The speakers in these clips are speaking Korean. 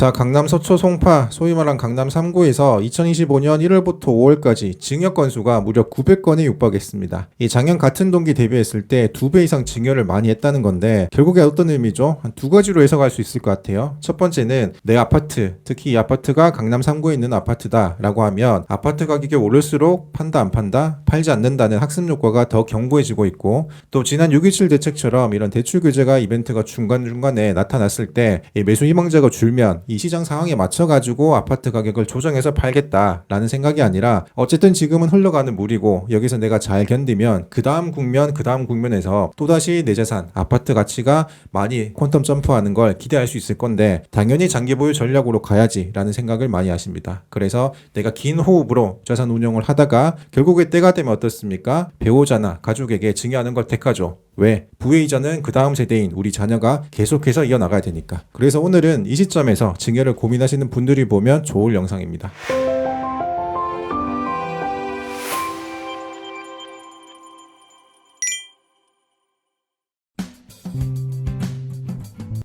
자, 강남 서초 송파, 소위 말한 강남 3구에서 2025년 1월부터 5월까지 증여 건수가 무려 900건에 육박했습니다. 이 작년 같은 동기 대비했을 때 두 배 이상 증여를 많이 했다는 건데 결국에 어떤 의미죠? 한 두 가지로 해석할 수 있을 것 같아요. 첫 번째는 내 아파트, 특히 이 아파트가 강남 3구에 있는 아파트다라고 하면 아파트 가격이 오를수록 판다 안 판다, 팔지 않는다는 학습 효과가 더 견고해지고 있고 또 지난 6.27 대책처럼 이런 대출 규제가 이벤트가 중간중간에 나타났을 때이 매수 희망자가 줄면 이 시장 상황에 맞춰 가지고 아파트 가격을 조정해서 팔겠다라는 생각이 아니라 어쨌든 지금은 흘러가는 물이고 여기서 내가 잘 견디면 그 다음 국면 그 다음 국면에서 또다시 내 재산 아파트 가치가 많이 퀀텀 점프하는 걸 기대할 수 있을 건데 당연히 장기 보유 전략으로 가야지라는 생각을 많이 하십니다. 그래서 내가 긴 호흡으로 자산 운용을 하다가 결국에 때가 되면 어떻습니까? 배우자나 가족에게 증여하는 걸 택하죠. 왜? 부의자는 그 다음 세대인 우리 자녀가 계속해서 이어나가야 되니까. 그래서 오늘은 이 시점에서 증여를 고민하시는 분들이 보면 좋을 영상입니다.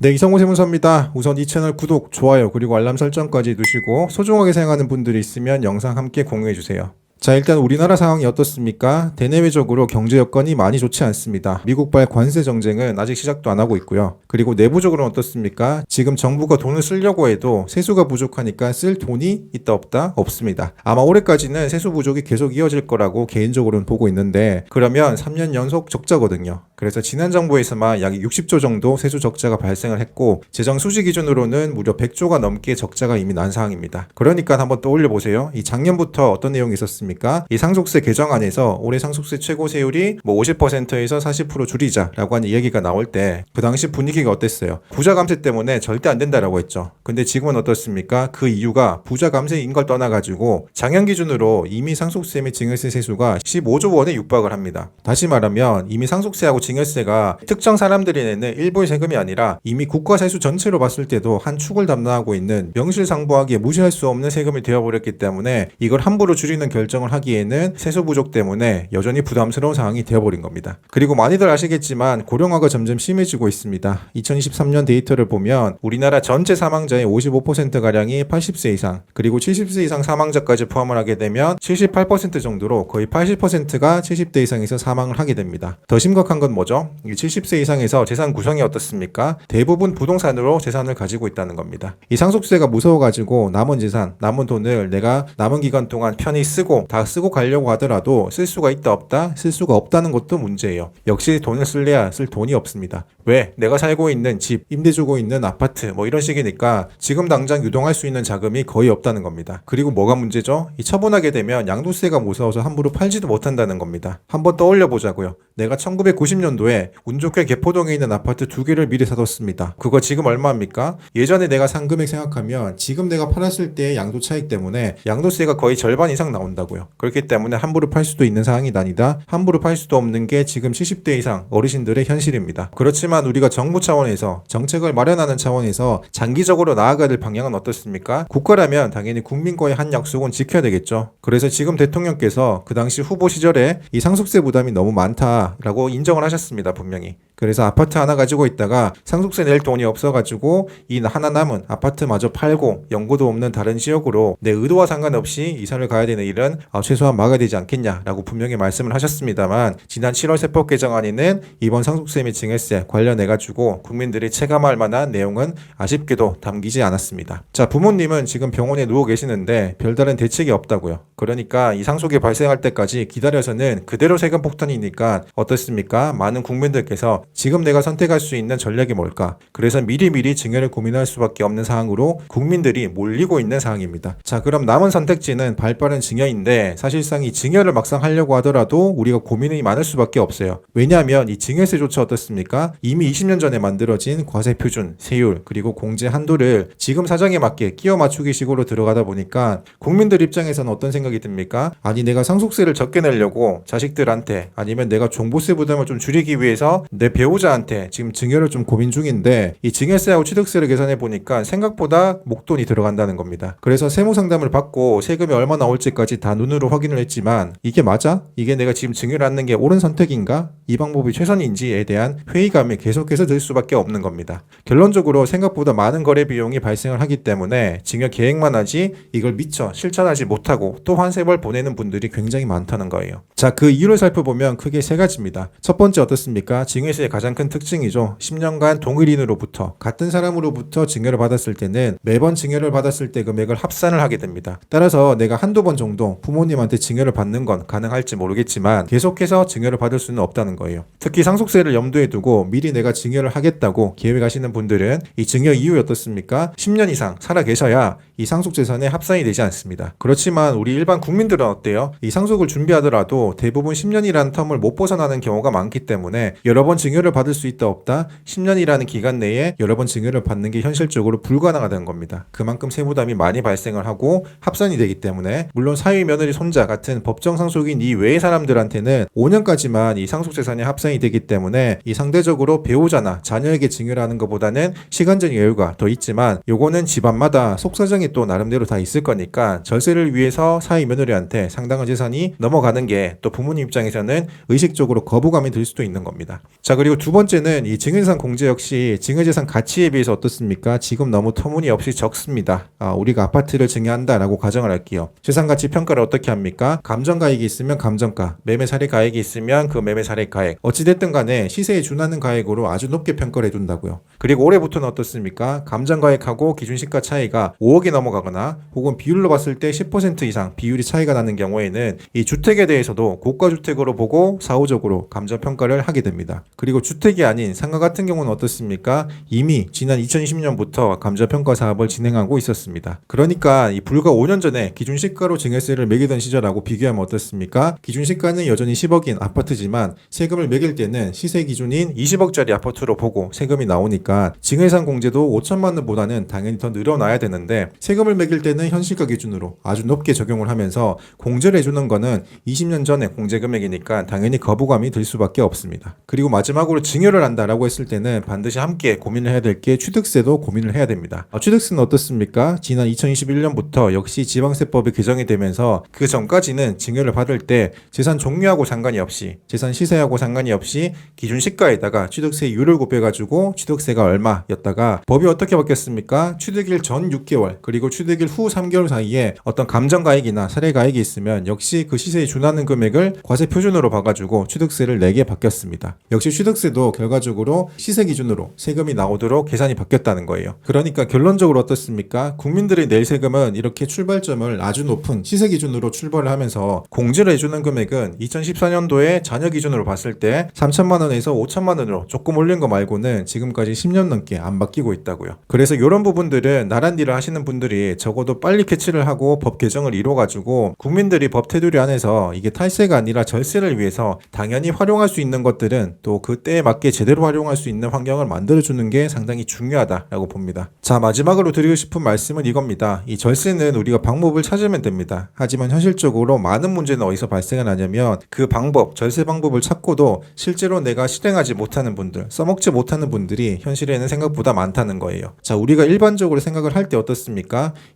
네, 이성호 세무사입니다. 우선 이 채널 구독, 좋아요, 그리고 알람 설정까지 누시고 소중하게 사용하는 분들이 있으면 영상 함께 공유해 주세요. 자, 일단 우리나라 상황이 어떻습니까? 대내외적으로 경제 여건이 많이 좋지 않습니다. 미국발 관세 정쟁은 아직 시작도 안 하고 있고요. 그리고 내부적으로는 어떻습니까? 지금 정부가 돈을 쓰려고 해도 세수가 부족하니까 쓸 돈이 있다 없다 없습니다. 아마 올해까지는 세수 부족이 계속 이어질 거라고 개인적으로는 보고 있는데 그러면 3년 연속 적자거든요. 그래서 지난 정부에서만 약 60조 정도 세수 적자가 발생을 했고 재정 수지 기준으로는 무려 100조가 넘게 적자가 이미 난 상황입니다. 그러니까 한번 떠올려 보세요. 이 작년부터 어떤 내용이 있었습니까? 이 상속세 개정안에서 올해 상속세 최고 세율이 뭐 50%에서 40% 줄이자라고 하는 이야기가 나올 때 그 당시 분위기가 어땠어요? 부자 감세 때문에 절대 안 된다라고 했죠. 근데 지금은 어떻습니까? 그 이유가 부자 감세인 걸 떠나가지고 작년 기준으로 이미 상속세 및 증여세 세수가 15조 원에 육박을 합니다. 다시 말하면 이미 상속세하고 증여세가 특정 사람들이 내는 일부의 세금이 아니라 이미 국가 세수 전체로 봤을 때도 한 축을 담당하고 있는 명실상부하게 무시할 수 없는 세금이 되어버렸기 때문에 이걸 함부로 줄이는 결정 을 하기에는 세수 부족 때문에 여전히 부담스러운 상황이 되어버린 겁니다. 그리고 많이들 아시겠지만 고령화가 점점 심해지고 있습니다. 2023년 데이터를 보면 우리나라 전체 사망자의 55%가량이 80세 이상 그리고 70세 이상 사망자까지 포함을 하게 되면 78% 정도로 거의 80%가 70대 이상에서 사망을 하게 됩니다. 더 심각한 건 뭐죠? 이 70세 이상에서 재산 구성이 어떻습니까? 대부분 부동산으로 재산을 가지고 있다는 겁니다. 이 상속세가 무서워가지고 남은 재산, 남은 돈을 내가 남은 기간 동안 편히 쓰고 다 쓰고 가려고 하더라도 쓸 수가 있다 없다? 쓸 수가 없다는 것도 문제예요. 역시 돈을 쓸래야 쓸 돈이 없습니다. 왜? 내가 살고 있는 집, 임대 주고 있는 아파트 뭐 이런 식이니까 지금 당장 유동할 수 있는 자금이 거의 없다는 겁니다. 그리고 뭐가 문제죠? 이 처분하게 되면 양도세가 무서워서 함부로 팔지도 못한다는 겁니다. 한번 떠올려 보자고요. 내가 1990년도에 운 좋게 개포동에 있는 아파트 두 개를 미리 사뒀습니다. 그거 지금 얼마입니까? 예전에 내가 산 금액 생각하면 지금 내가 팔았을 때 양도 차익 때문에 양도세가 거의 절반 이상 나온다고요. 그렇기 때문에 함부로 팔 수도 있는 상황이 아니다. 함부로 팔 수도 없는 게 지금 70대 이상 어르신들의 현실입니다. 그렇지만 우리가 정부 차원에서 정책을 마련하는 차원에서 장기적으로 나아가야 될 방향은 어떻습니까? 국가라면 당연히 국민과의 한 약속은 지켜야 되겠죠. 그래서 지금 대통령께서 그 당시 후보 시절에 이 상속세 부담이 너무 많다 라고 인정을 하셨습니다. 분명히. 그래서 아파트 하나 가지고 있다가 상속세 낼 돈이 없어가지고 이 하나 남은 아파트마저 팔고 연고도 없는 다른 지역으로 내 의도와 상관없이 이사를 가야 되는 일은 어, 최소한 막아야 되지 않겠냐라고 분명히 말씀을 하셨습니다만 지난 7월 세법 개정안에는 이번 상속세 및 증여세 관련해 가지고 국민들이 체감할 만한 내용은 아쉽게도 담기지 않았습니다. 자 부모님은 지금 병원에 누워 계시는데 별다른 대책이 없다고요. 그러니까 이 상속이 발생할 때까지 기다려서는 그대로 세금 폭탄이니까 어떻습니까? 많은 국민들께서 지금 내가 선택할 수 있는 전략이 뭘까? 그래서 미리미리 증여를 고민할 수밖에 없는 상황으로 국민들이 몰리고 있는 상황입니다. 자, 그럼 남은 선택지는 발빠른 증여인데 사실상 이 증여를 막상 하려고 하더라도 우리가 고민이 많을 수밖에 없어요. 왜냐하면 이 증여세조차 어떻습니까? 이미 20년 전에 만들어진 과세 표준, 세율, 그리고 공제 한도를 지금 사정에 맞게 끼워 맞추기 식으로 들어가다 보니까 국민들 입장에서는 어떤 생각이 듭니까? 아니 내가 상속세를 적게 내려고 자식들한테 아니면 내가 종부세 부담을 좀 줄이기 위해서 내 배우자한테 지금 증여를 좀 고민 중인데 이 증여세하고 취득세를 계산해 보니까 생각보다 목돈이 들어간다는 겁니다. 그래서 세무 상담을 받고 세금이 얼마 나올지까지 다 눈으로 확인을 했지만 이게 맞아? 이게 내가 지금 증여를 하는 게 옳은 선택인가? 이 방법이 최선인지에 대한 회의감이 계속해서 들 수밖에 없는 겁니다. 결론적으로 생각보다 많은 거래 비용이 발생을 하기 때문에 증여 계획만 하지 이걸 미처 실천하지 못하고 또 환세벌 보내는 분들이 굉장히 많다는 거예요. 자, 그 이유를 살펴보면 크게 세 가지입니다. 첫 번째 어떻습니까? 증여세 의 가장 큰 특징이죠. 10년간 동일인으로부터 같은 사람으로부터 증여를 받았을 때는 매번 증여를 받았을 때 금액을 합산을 하게 됩니다. 따라서 내가 한두 번 정도 부모님한테 증여를 받는 건 가능할지 모르겠지만 계속해서 증여를 받을 수는 없다는 거예요. 특히 상속세를 염두에 두고 미리 내가 증여를 하겠다고 계획하시는 분들은 이 증여 이후에 어떻습니까? 10년 이상 살아 계셔야 이 상속 재산에 합산이 되지 않습니다. 그렇지만 우리 일반 국민들은 어때요? 이 상속을 준비하더라도 대부분 10년이라는 텀을 못 벗어나는 경우가 많기 때문에 여러 번 증여를 받을 수 있다 없다 10년이라는 기간 내에 여러 번 증여를 받는 게 현실적으로 불가능하다는 겁니다. 그만큼 세부담이 많이 발생을 하고 합산이 되기 때문에 물론 사위 며느리 손자 같은 법정 상속인 이 외의 사람들한테는 5년까지만 이 상속 재산이 합산이 되기 때문에 이 상대적으로 배우자나 자녀에게 증여를 하는 것보다는 시간적 여유가 더 있지만 요거는 집안마다 속사정이 또 나름대로 다 있을 거니까 절세를 위해서 사위 며느리한테 상당한 재산이 넘어가는 게 또 부모님 입장에서는 의식적으로 거부감이 들 수도 있는 겁니다. 자 그리고 두 번째는 이 증여재산 공제 역시 증여재산 가치에 비해서 어떻습니까? 지금 너무 터무니없이 적습니다. 아, 우리가 아파트를 증여한다라고 가정을 할게요. 재산 가치 평가를 어떻게 합니까? 감정가액이 있으면 감정가, 매매 사례 가액이 있으면 그 매매 사례 가액. 어찌됐든 간에 시세에 준하는 가액으로 아주 높게 평가를 해준다고요. 그리고 올해부터는 어떻습니까? 감정가액하고 기준 시가 차이가 5억이 넘 어가거나 혹은 비율로 봤을 때 10% 이상 비율이 차이가 나는 경우에는 이 주택에 대해서도 고가 주택으로 보고 사후적으로 감정 평가를 하게 됩니다. 그리고 주택이 아닌 상가 같은 경우는 어떻습니까? 이미 지난 2020년부터 감정 평가 사업을 진행하고 있었습니다. 그러니까 이 불과 5년 전에 기준 시가로 증여세를 매기던 시절하고 비교하면 어떻습니까? 기준 시가는 여전히 10억인 아파트지만 세금을 매길 때는 시세 기준인 20억짜리 아파트로 보고 세금이 나오니까 증여세산 공제도 5천만 원보다는 당연히 더 늘어나야 되는데 세금을 매길 때는 현실가 기준으로 아주 높게 적용을 하면서 공제를 해주는 거는 20년 전에 공제 금액이니까 당연히 거부감이 들 수밖에 없습니다. 그리고 마지막으로 증여를 한다라고 했을 때는 반드시 함께 고민을 해야 될 게 취득세도 고민을 해야 됩니다. 아, 취득세는 어떻습니까? 지난 2021년부터 역시 지방세법이 개정이 되면서 그 전까지는 증여를 받을 때 재산 종류하고 상관이 없이 재산 시세하고 상관이 없이 기준 시가에다가 취득세율을 곱해가지고 취득세가 얼마였다가 법이 어떻게 바뀌었습니까? 취득일 전 6개월 그리고 취득일 후 3개월 사이에 어떤 감정가액이나 사례가액이 있으면 역시 그 시세에 준하는 금액을 과세 표준으로 봐가지고 취득세를 내게 바뀌었습니다. 역시 취득세도 결과적으로 시세 기준으로 세금이 나오도록 계산이 바뀌었다는 거예요. 그러니까 결론적으로 어떻습니까? 국민들이 낼 세금은 이렇게 출발점을 아주 높은 시세 기준으로 출발을 하면서 공제를 해주는 금액은 2014년도에 자녀 기준으로 봤을 때 3천만 원에서 5천만 원으로 조금 올린 거 말고는 지금까지 10년 넘게 안 바뀌고 있다고요. 그래서 이런 부분들은 나란 일을 하시는 분들 이 적어도 빨리 캐치를 하고 법 개정을 이뤄가지고 국민들이 법 테두리 안에서 이게 탈세가 아니라 절세를 위해서 당연히 활용할 수 있는 것들은 또 그때에 맞게 제대로 활용할 수 있는 환경을 만들어주는 게 상당히 중요하다라고 봅니다. 자 마지막으로 드리고 싶은 말씀은 이겁니다. 이 절세는 우리가 방법을 찾으면 됩니다. 하지만 현실적으로 많은 문제는 어디서 발생을 하냐면 그 방법, 절세 방법을 찾고도 실제로 내가 실행하지 못하는 분들, 써먹지 못하는 분들이 현실에는 생각보다 많다는 거예요. 자 우리가 일반적으로 생각을 할 때 어떻습니까?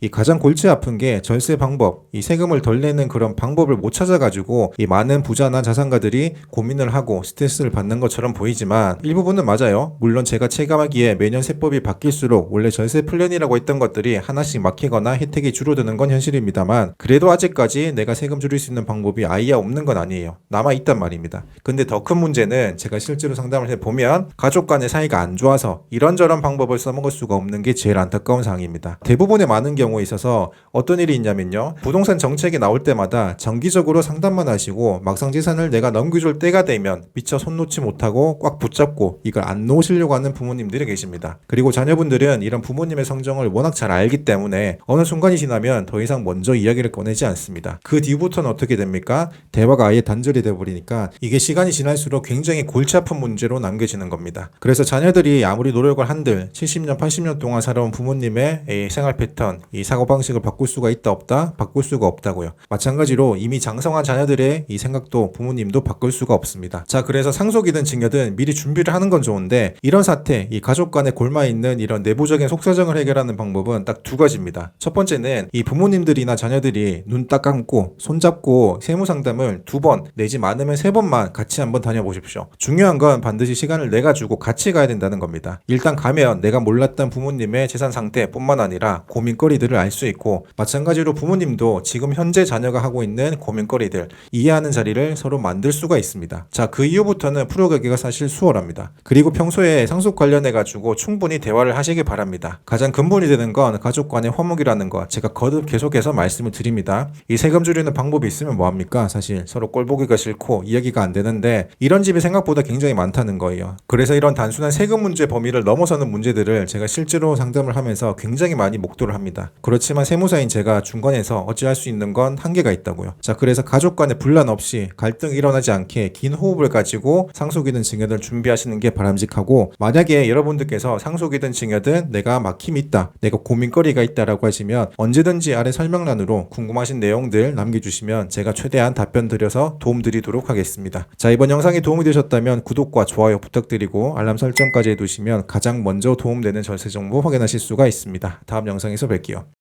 이 가장 골치 아픈 게 절세 방법, 이 세금을 덜 내는 그런 방법을 못 찾아가지고 이 많은 부자나 자산가들이 고민을 하고 스트레스를 받는 것처럼 보이지만 일부분은 맞아요. 물론 제가 체감하기에 매년 세법이 바뀔수록 원래 절세 플랜이라고 했던 것들이 하나씩 막히거나 혜택이 줄어드는 건 현실입니다만 그래도 아직까지 내가 세금 줄일 수 있는 방법이 아예 없는 건 아니에요. 남아 있단 말입니다. 근데 더 큰 문제는 제가 실제로 상담을 해 보면 가족 간의 사이가 안 좋아서 이런저런 방법을 써먹을 수가 없는 게 제일 안타까운 상황입니다. 대부분 의 많은 경우에 있어서 어떤 일이 있냐면요. 부동산 정책이 나올 때마다 정기적으로 상담만 하시고 막상 재산을 내가 넘겨줄 때가 되면 미처 손 놓지 못하고 꽉 붙잡고 이걸 안 놓으시려고 하는 부모님들이 계십니다. 그리고 자녀분들은 이런 부모님의 성정을 워낙 잘 알기 때문에 어느 순간이 지나면 더 이상 먼저 이야기를 꺼내지 않습니다. 그 뒤부터는 어떻게 됩니까? 대화가 아예 단절이 돼버리니까 이게 시간이 지날수록 굉장히 골치 아픈 문제로 남겨지는 겁니다. 그래서 자녀들이 아무리 노력을 한들 70년, 80년 동안 살아온 부모님의 이 생활 패턴 패턴, 이 사고방식을 바꿀 수가 있다 없다? 바꿀 수가 없다고요. 마찬가지로 이미 장성한 자녀들의 이 생각도 부모님도 바꿀 수가 없습니다. 자, 그래서 상속이든 증여든 미리 준비를 하는 건 좋은데 이런 사태, 이 가족 간에 골마 있는 이런 내부적인 속사정을 해결하는 방법은 딱 두 가지입니다. 첫 번째는 이 부모님들이나 자녀들이 눈 딱 감고 손잡고 세무 상담을 두 번 내지 많으면 세 번만 같이 한번 다녀보십시오. 중요한 건 반드시 시간을 내 가지고 같이 가야 된다는 겁니다. 일단 가면 내가 몰랐던 부모님의 재산 상태뿐만 아니라 고 민거리들을 알 수 있고 마찬가지로 부모님도 지금 현재 자녀가 하고 있는 고민거리들 이해하는 자리를 서로 만들 수가 있습니다. 자, 그 이후부터는 풀어가기가 사실 수월합니다. 그리고 평소에 상속 관련해 가지고 충분히 대화를 하시기 바랍니다. 가장 근본이 되는 건 가족 간의 화목이라는 거 제가 거듭 계속해서 말씀을 드립니다. 이 세금 줄이는 방법이 있으면 뭐합니까? 사실 서로 꼴 보기가 싫고 이야기가 안 되는데 이런 집이 생각보다 굉장히 많다는 거예요. 그래서 이런 단순한 세금 문제 범위를 넘어서는 문제들을 제가 실제로 상담을 하면서 굉장히 많이 목도를 합니다. 그렇지만 세무사인 제가 중간에서 어찌할 수 있는 건 한계가 있다고요. 자, 그래서 가족 간의 분란 없이 갈등 일어나지 않게 긴 호흡을 가지고 상속이든 증여든 준비하시는 게 바람직하고 만약에 여러분들께서 상속이든 증여든 내가 막힘이 있다, 내가 고민거리가 있다라고 하시면 언제든지 아래 설명란으로 궁금하신 내용들 남겨주시면 제가 최대한 답변 드려서 도움 드리도록 하겠습니다. 자, 이번 영상이 도움이 되셨다면 구독과 좋아요 부탁드리고 알람 설정까지 해두시면 가장 먼저 도움되는 절세 정보 확인하실 수가 있습니다. 다음 영상에 서 뵐게요.